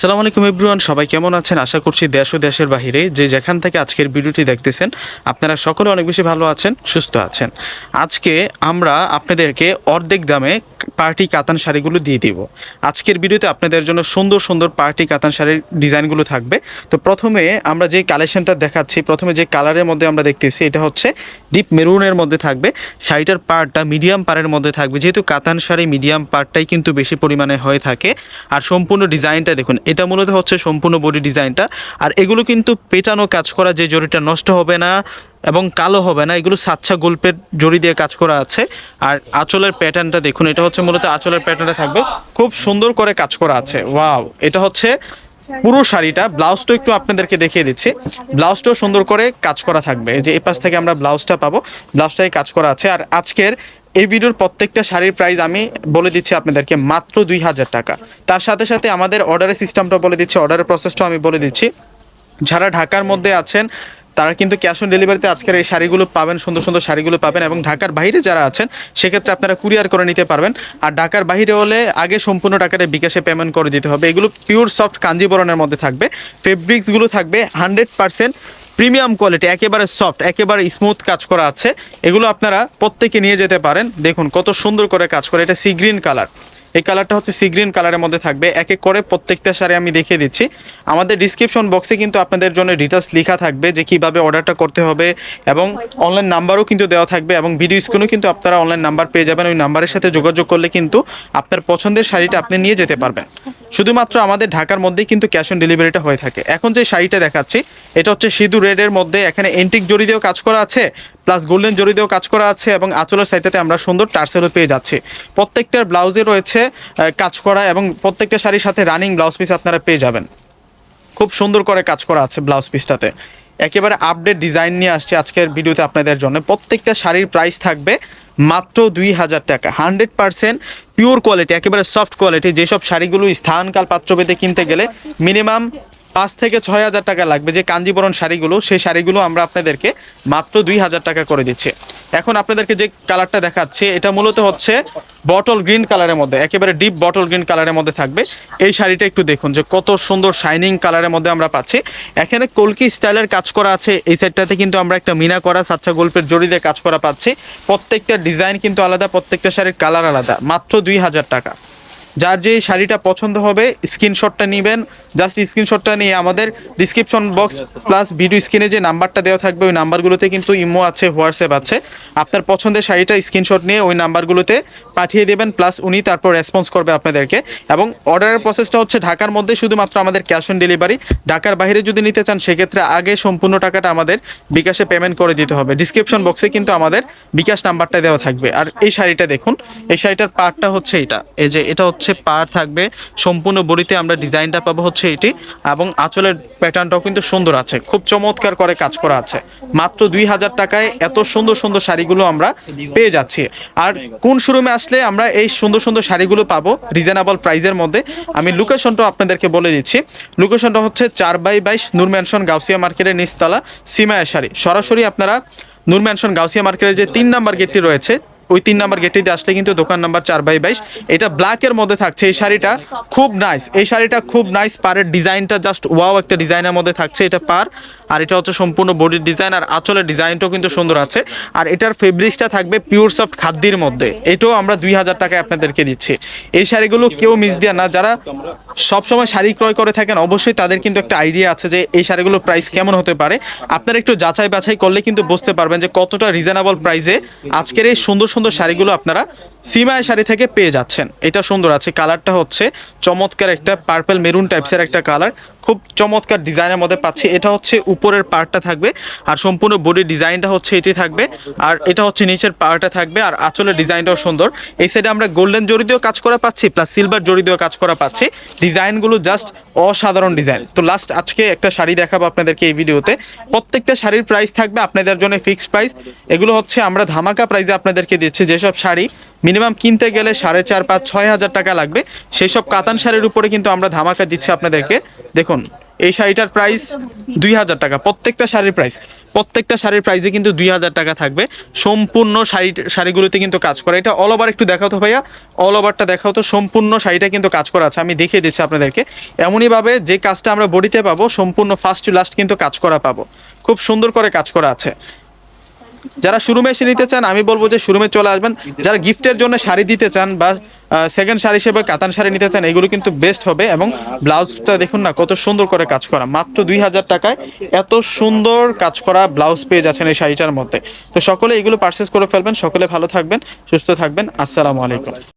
আসসালামু আলাইকুম এভরিওয়ান, সবাই কেমন আছেন? আশা করছি দেশ ও দেশের বাহিরে যে যেখান থেকে আজকের ভিডিওটি দেখতেছেন, আপনারা সকলে অনেক বেশি ভালো আছেন, সুস্থ আছেন। আজকে আমরা আপনাদেরকে অর্ধেক দামে পার্টি কাতান শাড়িগুলো দিয়ে দিব। আজকের ভিডিওতে আপনাদের জন্য সুন্দর সুন্দর পার্টি কাতান শাড়ির ডিজাইনগুলো থাকবে। তো প্রথমে আমরা যে কালেকশনটা দেখাচ্ছি, প্রথমে যে কালারের মধ্যে আমরা দেখতেছি, এটা হচ্ছে ডিপ মেরুনের মধ্যে থাকবে। শাড়িটার পার্টটা মিডিয়াম পারের মধ্যে থাকবে। যেহেতু কাতান শাড়ি মিডিয়াম পার্টটাই কিন্তু বেশি পরিমাণে হয়ে থাকে। আর সম্পূর্ণ ডিজাইনটা দেখুন এটা মূলত হচ্ছে সম্পূর্ণ বডি ডিজাইনটা। আর এগুলো কিন্তু পেটানো কাজ করা, যে জরিটা নষ্ট হবে না এবং কালো হবে না, এগুলো সাচ্ছা গল্পের জড়ি দিয়ে কাজ করা আছে। আর আঁচলের প্যাটার্নটা দেখুন, এটা হচ্ছে মূলত আঁচলের প্যাটার্নটা থাকবে। খুব সুন্দর করে কাজ করা আছে। ওয়াও এটা হচ্ছে পুরো শাড়িটা। ব্লাউজটা একটু আপনাদেরকে দেখিয়ে দিচ্ছি। ব্লাউজটাও সুন্দর করে কাজ করা থাকবে। যে এই পাশ থেকে আমরা ব্লাউজটা পাবো। ব্লাউজটাই কাজ করা আছে। আর আজকের এই ভিডিওর প্রত্যেকটা শাড়ির প্রাইস আমি বলে দিচ্ছি আপনাদেরকে মাত্র দুই হাজার টাকা। তার সাথে সাথে আমাদের অর্ডারের সিস্টেমটা বলে দিচ্ছি অর্ডারের প্রসেসটাও আমি বলে দিচ্ছি। যারা ঢাকার মধ্যে আছেন, তারা কিন্তু ক্যাশ অন ডেলিভারিতে আজকের এই শাড়িগুলো পাবেন, সুন্দর সুন্দর শাড়িগুলো পাবেন এবং ঢাকার বাইরে যারা আছেন, সেক্ষেত্রে আপনারা কুরিয়ার করে নিতে পারবেন। আর ঢাকার বাইরে হলে আগে সম্পূর্ণ টাকাটা বিকাশে পেমেন্ট করে দিতে হবে। এগুলো পিওর সফট কাঞ্জিবরণের মধ্যে থাকবে। ফেব্রিক্সগুলো থাকবে হান্ড্রেড পার্সেন্ট প্রিমিয়াম কোয়ালিটি, একেবারে সফট, একেবারে স্মুথ কাজ করা আছে। এগুলো আপনারা প্রত্যেকে নিয়ে যেতে পারেন। দেখুন কত সুন্দর করে কাজ করে। এটা সি গ্রিন কালার এই কালারটা হচ্ছে সি গ্রিন কালারের মধ্যে থাকবে। এক এক করে প্রত্যেকটা শাড়ি আমি দেখিয়ে দিচ্ছি। আমাদের ডিসক্রিপশন বক্সে কিন্তু আপনাদের জন্য ডিটেলস লেখা থাকবে যে কীভাবে অর্ডারটা করতে হবে এবং অনলাইন নাম্বারও কিন্তু দেওয়া থাকবে এবং ভিডিও স্ক্রিনেও কিন্তু আপনারা অনলাইন নাম্বার পেয়ে যাবেন। ওই নাম্বারের সাথে যোগাযোগ করলে কিন্তু আপনার পছন্দের শাড়িটা আপনি নিয়ে যেতে পারবেন। শুধুমাত্র আমাদের ঢাকার মধ্যেই কিন্তু ক্যাশ অন ডেলিভারিটা হয়ে থাকে। এখন যে শাড়িটা দেখাচ্ছি, এটা হচ্ছে সিঁদুর রেডের মধ্যে এখানে এন্টিক জড়ি দিয়েও কাজ করা আছে। প্লাস গোল্ডেন জড়ি দিয়েও কাজ করা আছে এবং আঁচলের সাইডটাতে আমরা সুন্দর টার্সেলও পেয়ে যাচ্ছি। প্রত্যেকটার ব্লাউজে রয়েছে কাজ করা এবং প্রত্যেকটা শাড়ির সাথে রানিং ব্লাউজ পিস আপনারা পেয়ে যাবেন। খুব সুন্দর করে কাজ করা আছে ব্লাউজ পিসটাতে। একেবারে আপডেট ডিজাইন নিয়ে আসছে আজকের ভিডিওতে আপনাদের জন্য। প্রত্যেকটা শাড়ির প্রাইস থাকবে মাত্র দুই হাজার টাকা। হান্ড্রেড পার্সেন্ট পিওর কোয়ালিটি একেবারে সফট কোয়ালিটি যেসব শাড়িগুলো স্থানকাল পাত্রভেদে কিনতে গেলে মিনিমাম পাঁচ থেকে ছয় হাজার টাকা লাগবে যে কাঞ্জিবরণ শাড়িগুলো, সেই শাড়িগুলো আমরা আপনাদেরকে মাত্র দুই হাজার টাকা করে দিচ্ছি। এখন আপনাদেরকে যে কালারটা দেখাচ্ছে, এটা মূলত হচ্ছে বটল গ্রিন কালারের মধ্যে, একেবারে ডিপ বটল গ্রিন কালারের মধ্যে থাকবে। এই শাড়িটা একটু দেখুন যে কত সুন্দর শাইনিং কালারের মধ্যে আমরা পাচ্ছি। এখানে কলকি স্টাইলের কাজ করা আছে, এই সাইডটাতে কিন্তু আমরা একটা মিনা করা, সাচ্চা গল্পের জড়ি দিয়ে কাজ করা পাচ্ছি। প্রত্যেকটা ডিজাইন কিন্তু আলাদা, প্রত্যেকটা শাড়ির কালার আলাদা, মাত্র দুই হাজার টাকা। যার যে শাড়িটা পছন্দ হবে স্ক্রিনশটটা নেবেন। জাস্ট স্ক্রিনশটটা নিয়ে আমাদের ডিসক্রিপশন বক্স প্লাস ভিডিও স্ক্রিনে যে নাম্বারটা দেওয়া থাকবে ওই নাম্বারগুলোতে কিন্তু ইমো আছে হোয়াটসঅ্যাপ আছে। আপনার পছন্দের শাড়িটা স্ক্রিনশট নিয়ে ওই নাম্বারগুলোতে পাঠিয়ে দেবেন প্লাস উনি তারপর রেসপন্স করবে আপনাদেরকে। এবং অর্ডারের প্রসেসটা হচ্ছে ঢাকার মধ্যে শুধুমাত্র আমাদের ক্যাশ অন ডেলিভারি ঢাকার বাইরে যদি নিতে চান সেক্ষেত্রে আগে সম্পূর্ণ টাকাটা আমাদের বিকাশে পেমেন্ট করে দিতে হবে। ডিসক্রিপশন বক্সে কিন্তু আমাদের বিকাশ নাম্বারটা দেওয়া থাকবে। আর এই শাড়িটা দেখুন এই শাড়িটার পার্টটা হচ্ছে এটা। এই যে এটা হচ্ছে পার থাকবে। সম্পূর্ণ বড়িতে আমরা ডিজাইনটা পাবো হচ্ছে এটি। এবং আঁচলের প্যাটার্নটাও কিন্তু সুন্দর আছে। খুব চমৎকার করে কাজ করা আছে। মাত্র দুই হাজার টাকায় এত সুন্দর সুন্দর শাড়িগুলো আমরা পেয়ে যাচ্ছি। আর কোন শোরুমে আসলে আমরা এই সুন্দর সুন্দর শাড়িগুলো পাবো রিজনেবল প্রাইসের মধ্যে, আমি লোকেশনটাও আপনাদেরকে বলে দিচ্ছি। লোকেশনটা হচ্ছে চার বাই বাইশ নূর ম্যানশন গাউসিয়া মার্কেটের নিচতলা, সীমায়া শাড়ি। সরাসরি আপনারা নূর ম্যানশন গাউসিয়া মার্কেটের যে তিন নাম্বার গেটটি রয়েছে ওই তিন নাম্বার গেটটিতে আসলে কিন্তু দোকান নাম্বার চার বাই বাইশ। এটা ব্ল্যাকের মধ্যে থাকছে এই শাড়িটা। খুব নাইস এই শাড়িটা খুব নাইস পারের ডিজাইনটা জাস্ট ওয়াও একটা ডিজাইনের মধ্যে থাকছে এটা পার আর এটা হচ্ছে সম্পূর্ণ বডির ডিজাইন আর আঁচলের ডিজাইনটাও কিন্তু সুন্দর আছে। আর এটার ফেব্রিক্সটা থাকবে পিওর সফট খাদ্যির মধ্যে। এটাও আমরা দুই হাজার টাকায় আপনাদেরকে দিচ্ছি। এই শাড়িগুলো কেউ মিস দেওয়া না। যারা সবসময় শাড়ি ক্রয় করে থাকেন, অবশ্যই তাদের কিন্তু একটা আইডিয়া আছে যে এই শাড়িগুলোর প্রাইস কেমন হতে পারে। আপনারা একটু যাচাই বাছাই করলে কিন্তু বুঝতে পারবেন যে কতটা রিজনেবল প্রাইসে আজকের এই সুন্দর সুন্দর শাড়িগুলো আপনারা সিমায় শাড়ি থেকে পেয়ে যাচ্ছেন। এটা সুন্দর আছে। কালারটা হচ্ছে চমৎকার একটা পার্পেল মেরুন টাইপসের একটা কালার খুব চমৎকার ডিজাইনের মধ্যে পাচ্ছি। এটা হচ্ছে উপরের পার্টটা থাকবে আর সম্পূর্ণ বডির ডিজাইনটা হচ্ছে এটি থাকবে আর এটা হচ্ছে নিচের পার্টটা থাকবে আর আঁচলের ডিজাইনটাও সুন্দর। এই সাইডে আমরা গোল্ডেন জড়ি দিয়েও কাজ করা পাচ্ছি প্লাস সিলভার জড়ি দিয়েও কাজ করা পাচ্ছি। ডিজাইনগুলো জাস্ট অসাধারণ ডিজাইন। তো লাস্ট আজকে একটা শাড়ি দেখাবো আপনাদেরকে এই ভিডিওতে। প্রত্যেকটা শাড়ির প্রাইস থাকবে আপনাদের জন্য ফিক্সড প্রাইস এগুলো হচ্ছে আমরা ধামাকা প্রাইসে আপনাদেরকে দিচ্ছি যেসব শাড়ি মিনিমাম কিনতে গেলে সাড়ে চার, পাঁচ, ছয় হাজার টাকা লাগবে। সেই সব কাতান শাড়ির উপরে কিন্তু আমরা ধামাকা দিচ্ছি আপনাদেরকে। দেখুন, এই শাড়িটার প্রাইস দুই হাজার টাকা, প্রত্যেকটা শাড়ির প্রাইস প্রত্যেকটা শাড়ির প্রাইসে কিন্তু দুই হাজার টাকা থাকবে। সম্পূর্ণ শাড়ি, শাড়িগুলোতে কিন্তু কাজ করা। এটা অল ওভার একটু দেখাও তো ভাইয়া। অল ওভারটা দেখাও তো, সম্পূর্ণ শাড়িটা কিন্তু কাজ করা আছে। আমি দেখিয়ে দিচ্ছি আপনাদেরকে। এমনইভাবে যে কাজটা আমরা বডিতে পাবো, সম্পূর্ণ ফার্স্ট টু লাস্ট কিন্তু কাজ করা পাবো। খুব সুন্দর করে কাজ করা আছে। যারা শোরুমে এসে নিতে চান, আমি বলব যে শোরুমে চলে আসবেন। যারা গিফটের জন্য শাড়ি দিতে চান বা সেকেন্ড শাড়ি হিসেবে কাতান শাড়ি নিতে চান, এগুলো কিন্তু বেস্ট হবে এবং ব্লাউজটা দেখুন না কত সুন্দর করে কাজ করা। মাত্র দুই হাজার টাকায় এত সুন্দর কাজ করা ব্লাউজ পেয়ে যাচ্ছেন এই শাড়িটার মধ্যে। তো সকলে এগুলো পারচেস করে ফেলবেন, সকলে ভালো থাকবেন, সুস্থ থাকবেন। আসসালামু আলাইকুম।